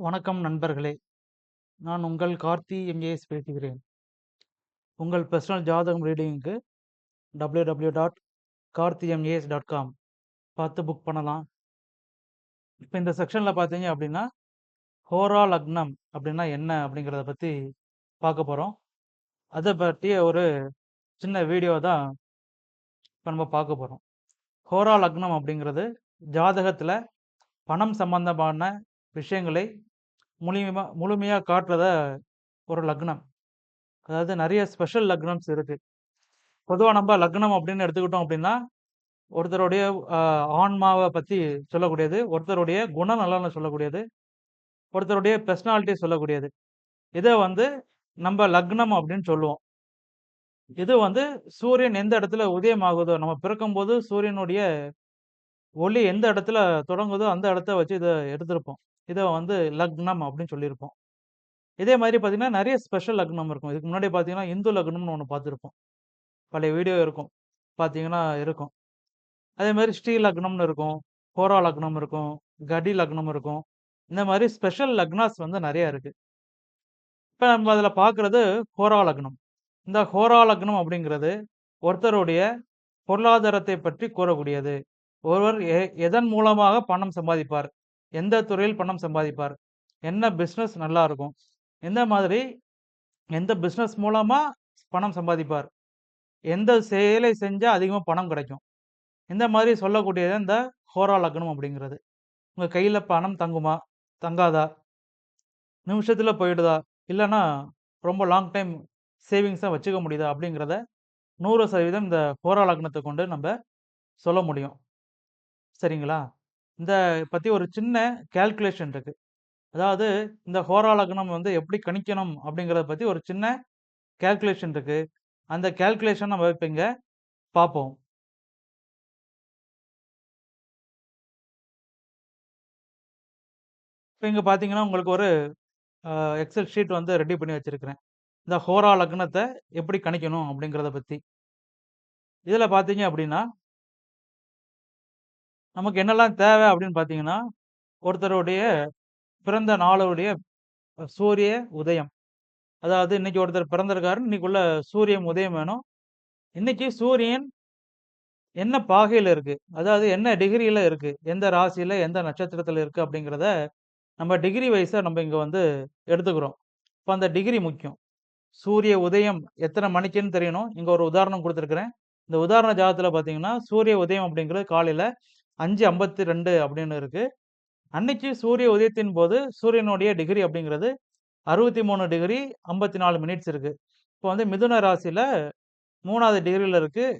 வணக்கம் நண்பர்களே. நான் உங்கள் கார்த்தி எம்ஏஎஸ் பேசுகிறேன். உங்கள் பர்சனல் ஜாதகம் ரீடிங்க்கு W W dot Karthi MAS dot com பார்த்து புக் பண்ணலாம். இப்போ இந்த செக்ஷனில் பார்த்தீங்க அப்படின்னா ஹோரா லக்னம் அப்படின்னா என்ன அப்படிங்கிறத பற்றி பார்க்க போகிறோம் அதை பற்றிய ஒரு சின்ன வீடியோ தான் இப்போ நம்ம பார்க்க போகிறோம் ஹோரா லக்னம் அப்படிங்கிறது ஜாதகத்தில் பணம் சம்பந்தமான விஷயங்களை முழுமையாக முழுமையாக காட்டுறத ஒரு லக்னம். அதாவது நிறைய ஸ்பெஷல் லக்னம்ஸ் இருக்கு. பொதுவாக நம்ம லக்னம் அப்படின்னு எடுத்துக்கிட்டோம் அப்படின்னா ஒருத்தருடைய ஆன்மாவை பற்றி சொல்லக்கூடியது ஒருத்தருடைய குணநலனை சொல்லக்கூடியது ஒருத்தருடைய பெர்சனாலிட்டி சொல்லக்கூடியது. இதை வந்து நம்ம லக்னம் அப்படின்னு சொல்லுவோம். இது வந்து சூரியன் எந்த இடத்துல உதயமாகுதோ நம்ம பிறக்கும்போது சூரியனுடைய ஒளி எந்த இடத்துல தொடங்குதோ அந்த இடத்த வச்சு இதை எடுத்திருப்போம். இதை வந்து லக்னம் அப்படின்னு சொல்லியிருப்போம். இதே மாதிரி பார்த்தீங்கன்னா நிறைய ஸ்பெஷல் லக்னம் இருக்கும். இதுக்கு முன்னாடி பார்த்தீங்கன்னா இந்து லக்னம்னு ஒன்று பார்த்துருப்போம். பழைய வீடியோ இருக்கும். பார்த்தீங்கன்னா இருக்கும். அதே மாதிரி ஸ்ரீ லக்னம்னு இருக்கும். கோரா லக்னம் இருக்கும். கடி லக்னம் இருக்கும். இந்த மாதிரி ஸ்பெஷல் லக்னாஸ் வந்து நிறைய இருக்குது இப்போ நம்ம அதில் பார்க்குறது ஹோரா லக்னம். இந்த ஹோரா லக்னம் அப்படிங்கிறது ஒருத்தருடைய பொருளாதாரத்தை பற்றி கூறக்கூடியது. ஒருவர் எ- எதன் மூலமாக பணம் சம்பாதிப்பார்? எந்த துறையில் பணம் சம்பாதிப்பார்? என்ன பிஸ்னஸ் நல்லா இருக்கும் எந்த மாதிரி எந்த பிஸ்னஸ் மூலமாக பணம் சம்பாதிப்பார்? எந்த செயலை செஞ்சால் அதிகமாக பணம் கிடைக்கும்? இந்த மாதிரி சொல்லக்கூடியது இந்த ஹோரா லக்னம் அப்படிங்கிறது. உங்கள் கையில் பணம் தங்குமா? தங்காதா? நிமிஷத்தில் போயிடுதா? இல்லைன்னா ரொம்ப லாங் டைம் சேவிங்ஸாக வச்சுக்க முடியுதா? அப்படிங்கிறத நூறு சதவீதம் இந்த ஹோரா லக்னத்தை கொண்டு நம்ம சொல்ல முடியும். சரிங்களா? இந்த பற்றி ஒரு சின்ன கேல்குலேஷன் இருக்குது அதாவது இந்த ஹோரா லக்னம் வந்து எப்படி கணிக்கணும் அப்படிங்கிறத பற்றி ஒரு சின்ன கேல்குலேஷன் இருக்குது அந்த கேல்குலேஷன் நம்ம இப்போ இங்கே பார்ப்போம் இப்போ இங்கே பார்த்தீங்கன்னா உங்களுக்கு ஒரு எக்ஸல் ஷீட் வந்து ரெடி பண்ணி வச்சுருக்கிறேன். இந்த ஹோரா லக்னத்தை எப்படி கணிக்கணும் அப்படிங்கிறத பற்றி இதில் பார்த்தீங்க அப்படின்னா நமக்கு என்னெல்லாம் தேவை அப்படின்னு பார்த்தீங்கன்னா ஒருத்தருடைய பிறந்த நாளுடைய சூரிய உதயம். அதாவது இன்னைக்கு ஒருத்தர் பிறந்திருக்காரு இன்னைக்குள்ள சூரியன் உதயம் வேணும். இன்னைக்கு சூரியன் என்ன பாகையில் இருக்கு? அதாவது என்ன டிகிரியில இருக்கு? எந்த ராசியில எந்த நட்சத்திரத்துல இருக்கு? அப்படிங்கிறத நம்ம டிகிரி வைஸா நம்ம இங்க வந்து எடுத்துக்கிறோம். இப்போ அந்த டிகிரி முக்கியம். சூரிய உதயம் எத்தனை மணிக்குன்னு தெரியணும். இங்க ஒரு உதாரணம் கொடுத்துருக்குறேன். இந்த உதாரண ஜாதத்தில் பார்த்தீங்கன்னா சூரிய உதயம் அப்படிங்கிறது காலையில் அஞ்சு ஐம்பத்தி ரெண்டு அப்படின்னு இருக்குது அன்னைக்கு சூரிய உதயத்தின் போது சூரியனுடைய டிகிரி அப்படிங்கிறது அறுபத்தி மூணு டிகிரி ஐம்பத்தி நாலு மினிட்ஸ் இருக்குது இப்போ வந்து மிதுன ராசியில் மூணாவது டிகிரியில் இருக்குது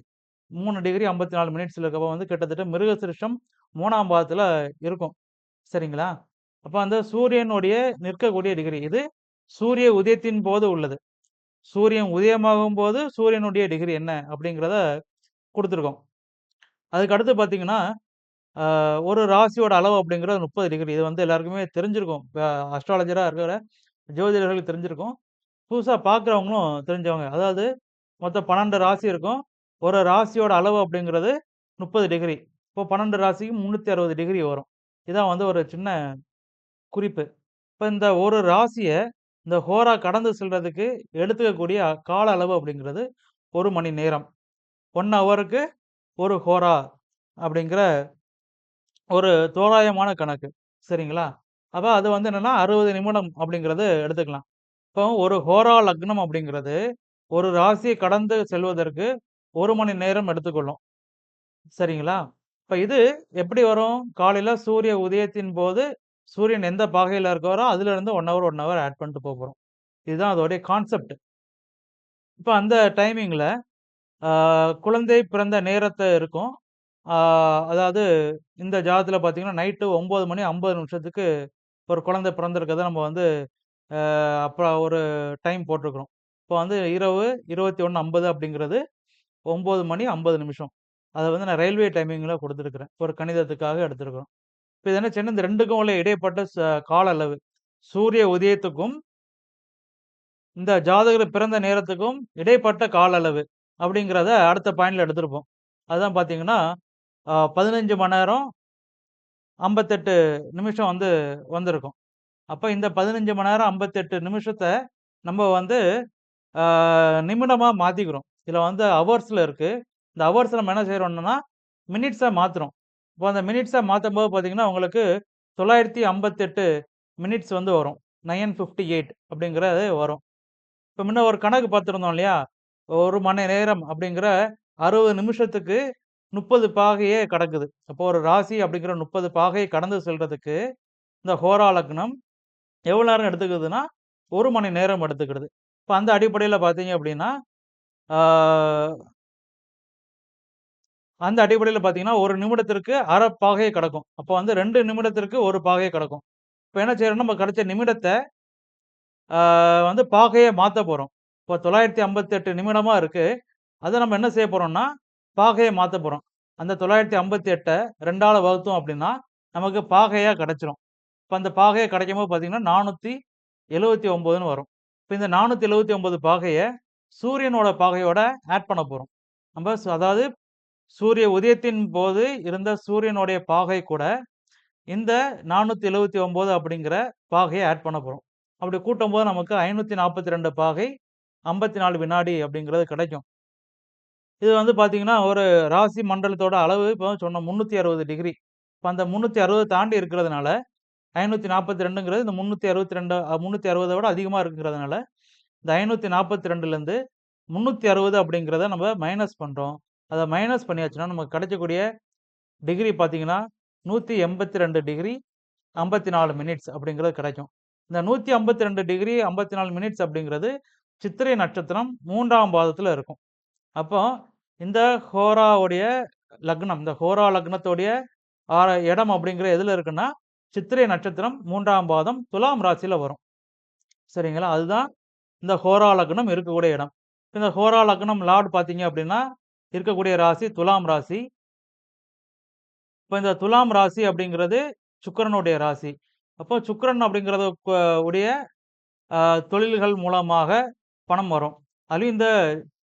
மூணு டிகிரி ஐம்பத்தி நாலு மினிட்ஸில் இருக்கப்போ வந்து கிட்டத்தட்ட மிருகசிருஷ்டம் மூணாம் பாதத்தில் இருக்கும். சரிங்களா? அப்போ அந்த சூரியனுடைய நிற்கக்கூடிய டிகிரி இது சூரிய உதயத்தின் போது உள்ளது. சூரியன் உதயமாகும் போது சூரியனுடைய டிகிரி என்ன அப்படிங்கிறத கொடுத்துருக்கோம். அதுக்கு அடுத்து பார்த்தீங்கன்னா ஒரு ராசியோட அளவு அப்படிங்கிறது முப்பது டிகிரி. இது வந்து எல்லாருக்குமே தெரிஞ்சிருக்கும். அஸ்ட்ராலஜராக இருக்கிற ஜோதிடர்களுக்கு தெரிஞ்சிருக்கும். புதுசாக பார்க்குறவங்களும் தெரிஞ்சவங்க. அதாவது மொத்தம் பன்னெண்டு ராசி இருக்கும். ஒரு ராசியோட அளவு அப்படிங்கிறது முப்பது டிகிரி. இப்போ பன்னெண்டு ராசிக்கு முந்நூற்றி அறுபது டிகிரி வரும். இதான் வந்து ஒரு சின்ன குறிப்பு. இப்போ இந்த ஒரு ராசியை இந்த ஹோரா கடந்து செல்றதுக்கு எடுத்துக்கக்கூடிய கால அளவு அப்படிங்கிறது ஒரு மணி நேரம். ஒன் ஹவருக்கு ஒரு ஹோரா அப்படிங்கிற ஒரு தோராயமான கணக்கு. சரிங்களா? அப்போ அது வந்து என்னென்னா அறுபது நிமிடம் அப்படிங்கிறது எடுத்துக்கலாம். இப்போ ஒரு ஹோரா லக்னம் அப்படிங்கிறது ஒரு ராசியை கடந்து செல்வதற்கு ஒரு மணி நேரம் எடுத்துக்கொள்ளும். சரிங்களா? இப்போ இது எப்படி வரும்? காலையில் சூரிய உதயத்தின் போது சூரியன் எந்த பாகையில் இருக்காரோ அதுலேருந்து one hour one hour add பண்ணிட்டு போகிறோம் இதுதான் அதோடைய கான்செப்ட் இப்போ அந்த டைமிங்கில் குழந்தை பிறந்த நேரத்தை இருக்கும். அதாவது இந்த ஜாதத்துல பார்த்தீங்கன்னா நைட்டு ஒம்பது மணி ஐம்பது நிமிஷத்துக்கு ஒரு குழந்தை பிறந்திருக்கிறத நம்ம வந்து அப்புறம் ஒரு டைம் போட்டிருக்கிறோம். இப்போ வந்து இரவு இருபத்தி ஒன்று ஐம்பது அப்படிங்கிறது ஒம்பது மணி ஐம்பது நிமிஷம். அதை வந்து நான் ரயில்வே டைமிங்கில் கொடுத்துருக்குறேன். ஒரு கணிதத்துக்காக எடுத்திருக்கிறோம். இப்போ இது என்ன சின்ன இந்த ரெண்டுக்கும் உள்ள இடைப்பட்ட ச- கால அளவு. சூரிய உதயத்துக்கும் இந்த ஜாதகர் பிறந்த நேரத்துக்கும் இடைப்பட்ட கால அளவு அப்படிங்கிறத அடுத்த பாயிண்ட்ல எடுத்திருப்போம். அதுதான் பார்த்தீங்கன்னா பதினஞ்சு மணி நேரம் ஐம்பத்தெட்டு நிமிஷம் வந்து வந்திருக்கும் அப்போ இந்த 15 மணி நேரம் ஐம்பத்தெட்டு நிமிஷத்தை நம்ம வந்து நிமிடமாக மாற்றிக்கிறோம் இதில் வந்து ஹவர்ஸில் இருக்குது இந்த ஹவர்ஸில் நம்ம என்ன செய்றோம்னா, மினிட்ஸை மாற்றுறோம் இப்போ அந்த மினிட்ஸை மாற்றும் போது பார்த்திங்கன்னா உங்களுக்கு 958 மினிட்ஸ் வந்து வரும். 958 அப்படிங்கிறது வரும். இப்போ முன்ன ஒரு கணக்கு பார்த்துருந்தோம் இல்லையா? ஒரு மணி நேரம் அப்படிங்கிற 60 நிமிஷத்துக்கு 30 பாகையே கடக்குது. அப்போ ஒரு ராசி அப்படிங்கிற 30 பாகையை கடந்து செல்றதுக்கு, இந்த ஹோரா லக்னம் எவ்வளோ நேரம் எடுத்துக்குதுன்னா, ஒரு மணி நேரம் எடுத்துக்கிடுது. இப்போ அந்த அடிப்படையில் பார்த்தீங்க அப்படின்னா, அந்த அடிப்படையில் பார்த்தீங்கன்னா, ஒரு நிமிடத்திற்கு அரை பாகையை கிடக்கும் அப்போ வந்து ரெண்டு நிமிடத்திற்கு ஒரு பாகையை கிடக்கும் இப்போ என்ன செய்யறோம்னா நம்ம கிடைச்ச நிமிடத்தை வந்து பாகையை மாற்ற போகிறோம் இப்போ தொள்ளாயிரத்தி ஐம்பத்தெட்டு நிமிடமாக இருக்குது அதை நம்ம என்ன செய்ய போகிறோம்னா பாகையை மாற்ற போகிறோம் அந்த 958 2ஆல வகுத்தோம் அப்படின்னா, நமக்கு பாகையாக கிடைச்சிரும். இப்போ அந்த பாகையை கிடைக்கும் போது பார்த்தீங்கன்னா, 479ன்னு வரும். இப்போ இந்த நானூற்றி எழுபத்தி ஒம்பது பாகையை சூரியனோட பாகையோட ஆட் பண்ண போகிறோம் நம்ம அதாவது சூரிய உதயத்தின் போது இருந்த சூரியனுடைய பாகை கூட, இந்த 479 அப்படிங்கிற பாகையை ஆட் பண்ண போகிறோம் அப்படி கூட்டும் போது நமக்கு 542 பாகை 54 வினாடி அப்படிங்கிறது கிடைக்கும். இது வந்து பார்த்தீங்கன்னா ஒரு ராசி மண்டலத்தோட அளவு இப்போ சொன்ன முந்நூற்றி அறுபது டிகிரி. இப்போ அந்த முந்நூற்றி அறுபது தாண்டி இருக்கிறதுனால ஐநூற்றி நாற்பத்தி ரெண்டுங்கிறது இந்த முந்நூற்றி அறுபத்தி ரெண்டு முந்நூற்றி அறுபதை விட அதிகமாக இருக்கிறதுனால இந்த ஐநூற்றி நாற்பத்தி ரெண்டுலேருந்து முந்நூற்றி அறுபது அப்படிங்கிறத நம்ம மைனஸ் பண்ணுறோம் அதை மைனஸ் பண்ணியாச்சுன்னா நமக்கு கிடைக்கக்கூடிய டிகிரி பார்த்தீங்கன்னா நூற்றி எண்பத்தி ரெண்டு டிகிரி ஐம்பத்தி நாலு மினிட்ஸ் அப்படிங்கிறது கிடைக்கும். இந்த நூற்றி ஐம்பத்தி ரெண்டு டிகிரி ஐம்பத்தி நாலு மினிட்ஸ் அப்படிங்கிறது சித்திரை நட்சத்திரம் மூன்றாம் பாதத்தில் இருக்கும். அப்போ இந்த ஹோராவுடைய லக்னம், இந்த ஹோரா லக்னத்துடைய ஆ இடம் அப்படிங்கிற எதில் இருக்குன்னா, சித்திரை நட்சத்திரம் மூன்றாம் பாதம் துலாம் ராசியில் வரும். சரிங்களா? அதுதான் இந்த ஹோரா லக்னம் இருக்கக்கூடிய இடம். இந்த ஹோரா லக்னம் லார்ட் பார்த்தீங்க அப்படின்னா, இருக்கக்கூடிய ராசி துலாம் ராசி. இப்போ இந்த துலாம் ராசி அப்படிங்கிறது சுக்கரனுடைய ராசி. அப்போ சுக்கரன் அப்படிங்கிறது உடைய தொழில்கள் மூலமாக பணம் வரும். அதுலேயும் இந்த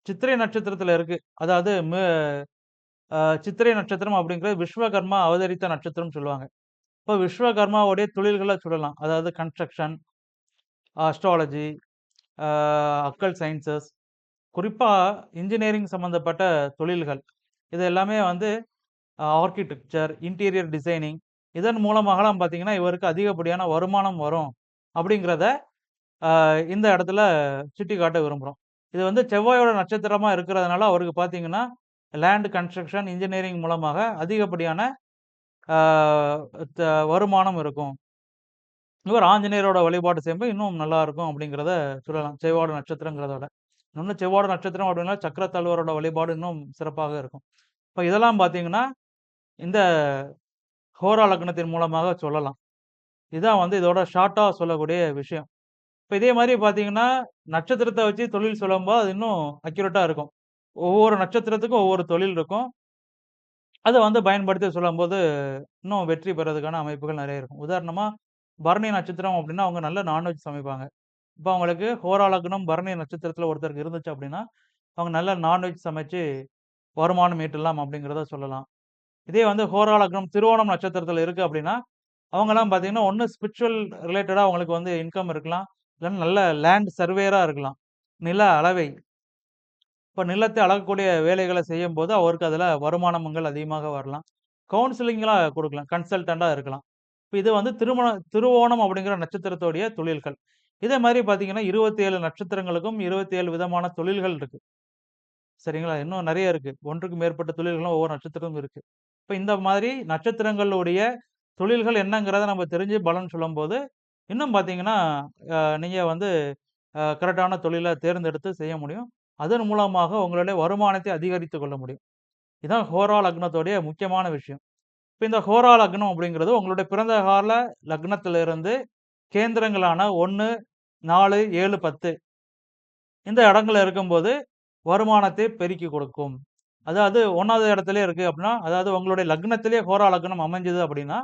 சித்திரை நட்சத்திரத்தில் இருக்கு. அதாவது சித்திரை நட்சத்திரம் அப்படிங்கிறது விஸ்வகர்மா அவதரித்த நட்சத்திரம்னு சொல்லுவாங்க. இப்போ விஸ்வகர்மாவுடைய தொழில்களை சொல்லலாம். அதாவது கன்ஸ்ட்ரக்ஷன், அஸ்ட்ராலஜி, அக்கல் சயின்சஸ் குறிப்பாக இன்ஜினியரிங் சம்மந்தப்பட்ட தொழில்கள். இது எல்லாமே வந்து ஆர்க்கிடெக்சர், இன்டீரியர் டிசைனிங் இதன் மூலமாகலாம் பார்த்தீங்கன்னா, இவருக்கு அதிகப்படியான வருமானம் வரும். அப்படிங்கிறத இந்த இடத்துல சுட்டிக்காட்ட விரும்புகிறோம் இது வந்து செவ்வாயோட நட்சத்திரமாக இருக்கிறதுனால, அவருக்கு பார்த்தீங்கன்னா, லேண்ட் கன்ஸ்ட்ரக்ஷன், இன்ஜினியரிங் மூலமாக அதிகப்படியான த வருமானம் இருக்கும். இவர் ஆஞ்சநேயரோட வழிபாடு செய்யும்போது இன்னும் நல்லா இருக்கும் அப்படிங்கிறத சொல்லலாம். செவ்வாடு நட்சத்திரங்கிறதோட இன்னொன்று இன்னும் நட்சத்திரம் அப்படின்னா, சக்கரத்தாழ்வாரோட வழிபாடு இன்னும் சிறப்பாக இருக்கும். இப்போ இதெல்லாம் பார்த்தீங்கன்னா, இந்த ஹோரா லக்னத்தின் மூலமாக சொல்லலாம். இதுதான் வந்து இதோட ஷார்ட்டாக சொல்லக்கூடிய விஷயம். இப்போ இதே மாதிரி பார்த்தீங்கன்னா, நட்சத்திரத்தை வச்சு தொழில் சொல்லும்போது, அது இன்னும் அக்யூரேட்டாக இருக்கும். ஒவ்வொரு நட்சத்திரத்துக்கும் ஒவ்வொரு தொழில் இருக்கும். அதை வந்து பயன்படுத்தி சொல்லும்போது, இன்னும் வெற்றி பெறதுக்கான அமைப்புகள் நிறைய இருக்கும். உதாரணமாக பரணி நட்சத்திரம் அப்படின்னா, அவங்க நல்ல நான்வெஜ் சமைப்பாங்க. இப்போ அவங்களுக்கு ஹோராலக்னம் பரணி நட்சத்திரத்தில் ஒருத்தருக்கு இருந்துச்சு அப்படின்னா, அவங்க நல்ல நான்வெஜ் சமைச்சு வருமானம் ஈட்டலாம் அப்படிங்கிறத சொல்லலாம். இதே வந்து ஹோராலக்னம் திருவோணம் நட்சத்திரத்தில் இருக்குது அப்படின்னா, அவங்கெல்லாம் பார்த்தீங்கன்னா, ஒன்று ஸ்பிரிச்சுவல் ரிலேட்டடாக அவங்களுக்கு வந்து இன்கம் இருக்கலாம். இல்லன்னா நல்ல லேண்ட் சர்வேராக இருக்கலாம். நில அளவை இப்போ நிலத்தை அளக்கக்கூடிய வேலைகள செய்யும்போது, அவருக்கு அதில் வருமானங்கள் அதிகமாக வரலாம். கவுன்சிலிங்கெலாம் கொடுக்கலாம் கன்சல்டண்ட்டாக இருக்கலாம். இப்போ இது வந்து திருமண திருவோணம் அப்படிங்கிற நட்சத்திரத்துடைய தொழில்கள். இதே மாதிரி பார்த்தீங்கன்னா, 27 நட்சத்திரங்களுக்கும் 27 விதமான தொழில்கள் இருக்குது சரிங்களா? இன்னும் நிறைய இருக்குது ஒன்றுக்கு மேற்பட்ட தொழில்களும் ஒவ்வொரு நட்சத்திரமும் இருக்குது இப்போ இந்த மாதிரி நட்சத்திரங்களுடைய தொழில்கள் என்னங்கிறத நம்ம தெரிஞ்சு பலன் சொல்லும்போது, இன்னும் பார்த்தீங்கன்னா, நீங்கள் வந்து கரெக்டான தொழிலை தேர்ந்தெடுத்து செய்ய முடியும். அதன் மூலமாக உங்களுடைய வருமானத்தை அதிகரித்து கொள்ள முடியும். இதுதான் ஹோரா லக்னத்துடைய முக்கியமான விஷயம். இப்போ இந்த ஹோரா லக்னம் அப்படிங்கிறது உங்களுடைய பிறந்த கால லக்னத்திலிருந்து கேந்திரங்களான 1, 4, 7, 10 இந்த இடங்கள்ல இருக்கும்போது, வருமானத்தை பெருக்கி கொடுக்கும். அதாவது 1வது இடத்திலேயே இருக்குது அப்படின்னா, அதாவது உங்களுடைய லக்னத்திலே ஹோரா லக்னம் அமைஞ்சது அப்படின்னா,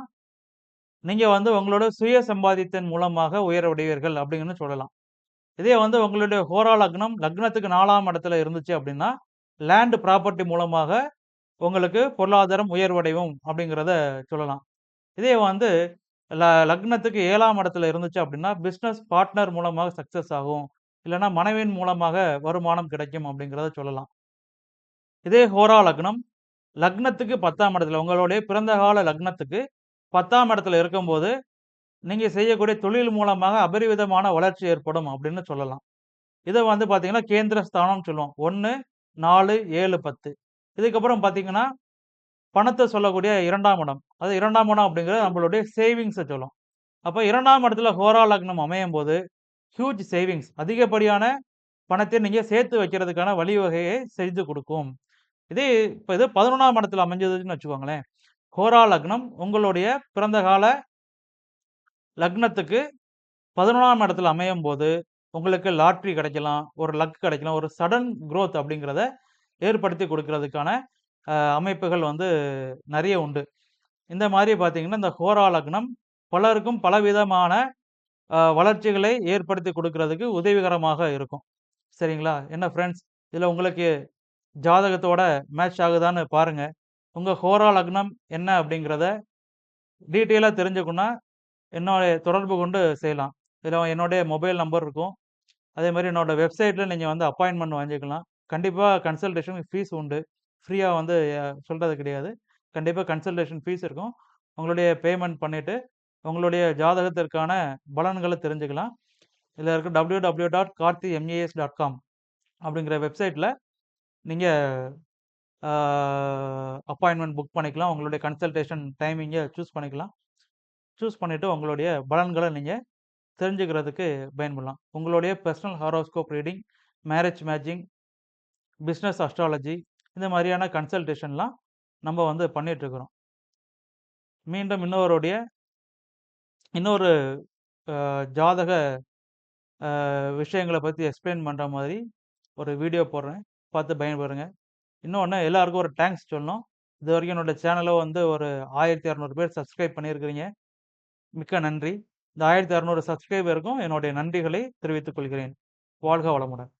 நீங்கள் வந்து உங்களோட சுய சம்பாதித்தன் மூலமாக உயர்வடைவீர்கள் அப்படிங்கன்னு சொல்லலாம். இதே வந்து உங்களுடைய ஹோரா லக்னம் லக்னத்துக்கு நாலாம் இடத்துல இருந்துச்சு அப்படின்னா, லேண்ட் ப்ராப்பர்ட்டி மூலமாக உங்களுக்கு பொருளாதாரம் உயர்வடையும் அப்படிங்கிறத சொல்லலாம். இதே வந்து ல லக்னத்துக்கு ஏழாம் இடத்துல இருந்துச்சு அப்படின்னா, பிஸ்னஸ் பார்ட்னர் மூலமாக சக்சஸ் ஆகும். இல்லைனா மனைவியின் மூலமாக வருமானம் கிடைக்கும் அப்படிங்கிறத சொல்லலாம். இதே ஹோரா லக்னம், லக்னத்துக்கு 10ஆம் இடத்துல உங்களுடைய பிறந்த கால லக்னத்துக்கு 10ஆம் இடத்துல இருக்கும்போது, நீங்கள் செய்யக்கூடிய தொழில் மூலமாக அபரிவிதமான வளர்ச்சி ஏற்படும் அப்படின்னு சொல்லலாம். இதை வந்து பார்த்தீங்கன்னா, கேந்திர ஸ்தானம்னு சொல்லுவோம். 1, 4, 7, 10. இதுக்கப்புறம் பார்த்தீங்கன்னா, பணத்தை சொல்லக்கூடிய இரண்டாம் இடம். அது இரண்டாம் இடம் அப்படிங்கிறது நம்மளுடைய சேவிங்ஸை சொல்லும். அப்போ இரண்டாம் இடத்துல ஹோரா லக்னம் அமையும்போது, ஹியூஜ் சேவிங்ஸ் அதிகப்படியான பணத்தை நீங்கள் சேர்த்து வைக்கிறதுக்கான வழிவகையை செய்து கொடுக்கும் இதே இப்போ இது 11ஆம் இடத்துல அமைஞ்சதுன்னு வச்சுக்கோங்களேன். கோரா லக்னம் உங்களுடைய பிறந்த கால லக்னத்துக்கு 11ஆம் இடத்துல அமையும் போது உங்களுக்கு லாட்ரி கிடைக்கலாம், ஒரு லக் கிடைக்கலாம், ஒரு சடன் குரோத் அப்படிங்கிறத ஏற்படுத்தி கொடுக்கறதுக்கான அமைப்புகள் வந்து நிறைய உண்டு. இந்த மாதிரி பார்த்தீங்கன்னா, இந்த ஹோரா லக்னம் பலருக்கும் பலவிதமான வளர்ச்சிகளை ஏற்படுத்தி கொடுக்கறதுக்கு உதவிகரமாக இருக்கும். சரிங்களா? என்ன ஃப்ரெண்ட்ஸ் இதில் உங்களுக்கு ஜாதகத்தோட மேட்ச் ஆகுதான்னு பாருங்கள் உங்கள் ஹோரா லக்னம் என்ன அப்படிங்கிறத டீட்டெயிலாக தெரிஞ்சுக்கணும்னா, என்னோடைய தொடர்பு கொண்டு செய்யலாம். இதில் என்னுடைய மொபைல் நம்பர் இருக்கும். அதே மாதிரி என்னோட வெப்சைட்டில் நீங்கள் வந்து அப்பாயின்மெண்ட் வாங்கிக்கலாம். கண்டிப்பாக கன்சல்டேஷன் ஃபீஸ் உண்டு. ஃப்ரீயாக வந்து சொல்கிறது கிடையாது. கண்டிப்பாக கன்சல்டேஷன் ஃபீஸ் இருக்கும். உங்களுடைய பேமெண்ட் பண்ணிவிட்டு உங்களுடைய ஜாதகத்திற்கான பலன்களை தெரிஞ்சுக்கலாம். இதில் இருக்க W W dot Karthi MAS dot com அப்படிங்கிற வெப்சைட்டில் நீங்கள் அப்பாயின்மெண்ட் புக் பண்ணிக்கலாம். உங்களுடைய கன்சல்டேஷன் டைமிங்கை சூஸ் பண்ணிக்கலாம். சூஸ் பண்ணிவிட்டு உங்களுடைய பலன்களை நீங்கள் தெரிஞ்சுக்கிறதுக்கு பயன்படலாம். உங்களுடைய personal horoscope reading, marriage matching, business astrology இந்த மாதிரியான கன்சல்டேஷன்லாம் நம்ம வந்து பண்ணிகிட்ருக்குறோம் மீண்டும் இன்னொருடைய இன்னொரு ஜாதக விஷயங்களை பற்றி எக்ஸ்பிளைன் பண்ணுற மாதிரி ஒரு வீடியோ போடுறேன். பார்த்து பயன்படுங்க இன்னொன்று எல்லாருக்கும் ஒரு தேங்க்ஸ் சொல்லணும். இது வரைக்கும் என்னோட சேனலை வந்து ஒரு 1200 பேர் சப்ஸ்கிரைப் பண்ணியிருக்கிறீங்க. மிக்க நன்றி. இந்த 1600 சப்ஸ்கிரைபருக்கும் என்னுடைய நன்றிகளை தெரிவித்துக் கொள்கிறேன். வாழ்க வளமுடன்.